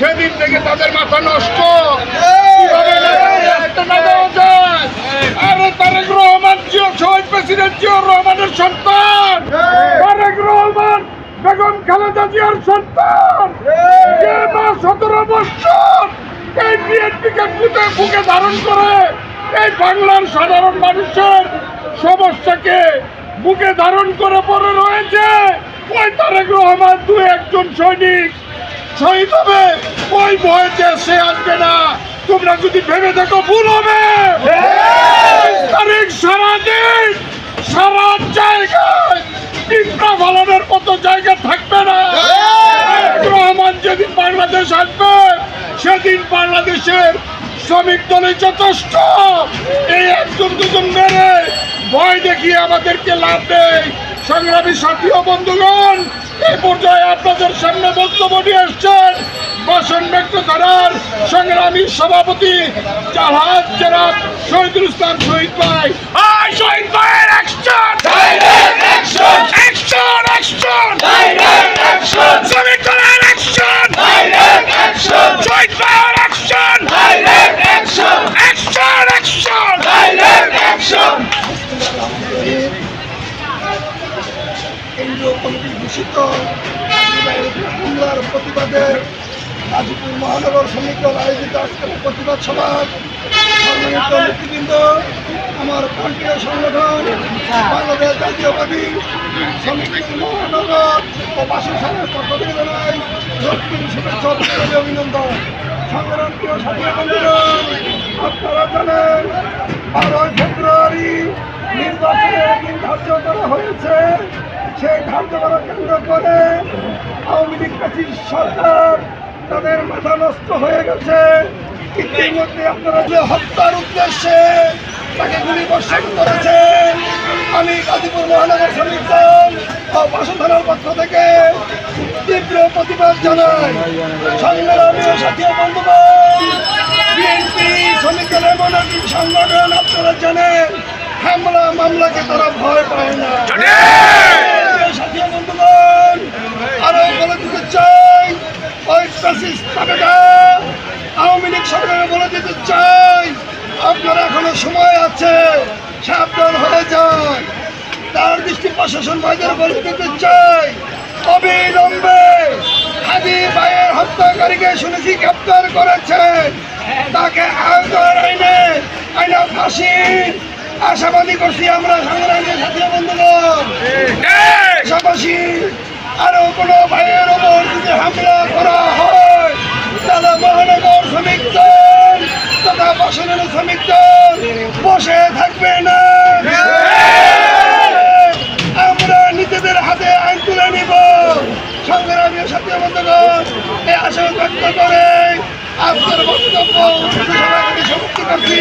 সেদিন থেকে তাদের মাথা নষ্ট? আরে তারেক রহমান জিও শহীদ প্রেসিডেন্ট জিয়া রহমানের সন্তান। তারেক রহমান বেগম খালেদা জিয়ার সন্তান। যে মা সতেরো বছর এই বিএনপিকে বুকে বুকে ধারণ করে এই বাংলার সাধারণ মানুষের সমস্যাকে বুকে ধারণ করে পড়ে রয়েছে। ওই তারেক রহমান দু একজন সৈনিক। শহীদ হবে। ওই ভয়েতে সে আসবে না, তোমরা যদি ভেবে দেখো, ভুল হবে। তারিখ সারাদিন, সারা জায়গায় পিঁপড়া ফালানোর মতো জায়গা থাকবে না। রহমান যেদিন বাংলাদেশ আসবে, সেদিন বাংলাদেশের শ্রমিক দলে যথেষ্ট। এই একজন দুজন মেরে ভয় দেখিয়ে আমাদেরকে লাভ দেয় সংগ্রামী সাথী ও বন্ধুগণ এই পর্যায়ে আপনাদের সামনে বক্তব্য নিয়ে এসছেন বাসন ব্যক্ত করার সংগ্রামী সভাপতি জাহাজ জেরাব শহীদুল ইসলাম শহীদ ভাই। শহীদ ভাইয়ের কেন্দ্রীয় কমিটির ঘোষিত হামলার প্রতিবাদে গাজীপুর মহানগর দল আয়োজিত আজকের প্রতিবাদ সভা। সম্মানিত নেতৃবৃন্দ, আমার প্রান্তীয় সংগঠন, বাংলাদেশ জাতীয়বাদী দল মহানগর ও বাসস্থানের পক্ষ থেকে জানাই দক্ষিণ শুভেচ্ছা অভিনন্দন। সংগ্রাম প্রিয় সাথী আপনারা জানেন, বারোই ফেব্রুয়ারি নির্বাচনের দিন ধার্য করা হয়েছে। সেই করা কেন্দ্র করে আওয়ামী লীগ প্রাচীর সরকার তাদের মাথা নষ্ট হয়ে গেছে। ইতিমধ্যে আপনারা যে হত্যার উদ্দেশ্যে তাকে গুলি বর্ষণ করেছেন আমি গাজীপুর মহানগর শ্রমিক দল ও পক্ষ থেকে তীব্র প্রতিবাদ জানাই। সংগ্রামী ও সাথী ও বন্ধুগণ, বিএনপি শ্রমিক দলের সংগঠন আপনারা জানেন, হামলা মামলাকে তারা ভয় পায় না সাথী ও বন্ধুগণ আরও বলে দিতে চাই ওই ফ্যাসিস্ট আওয়ামী লীগ সরকারে বলে দিতে চাই। আপনার এখনও সময় আছে সাবধান হয়ে যান। তার দৃষ্টি প্রশাসন ভাইদের বলে দিতে চাই। অবিলম্বে হাজি ভাইয়ের হত্যাকারীকে শুনেছি গ্রেপ্তার করেছে তাকে আয়তার আইনে আইনে ফাঁসির আশাবাদী করছি আমরা সংগ্রামের সাথী বন্ধুগণ। পাশাপাশি আরও কোনো ভাইয়ের ওপর যদি হামলা করা হয় তাহলে মহানগর শ্রমিক দল তথা বাসনের শ্রমিক দল বসে থাকবে না। আমরা নিজেদের হাতে আইন তুলে নিব। সংগ্রামীর সাথে বন্ধুগণ এই আশা ব্যক্ত করে আপনার বক্তব্য সমাপ্তি করছি।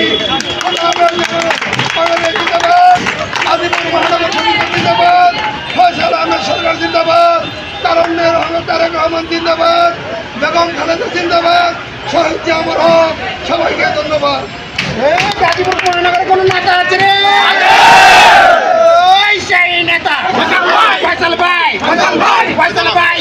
বাংলাদেশ জিন্দাবাদ আদিপুর মহানগর সমিতি জিন্দাবাদ ফয়সাল আহমেদ সরকার জিন্দাবাদ তারণ্যের রহমান তারেক রহমান জিন্দাবাদ বেগম খালেদা জিন্দাবাদ শহীদ জিয়ামর হক সবাইকে ধন্যবাদ। গাজীপুর মহানগরে কোনো নেতা আছে রে? ওই সেই নেতা। ফসল ভাই। ফসল ভাই। ফসল ভাই।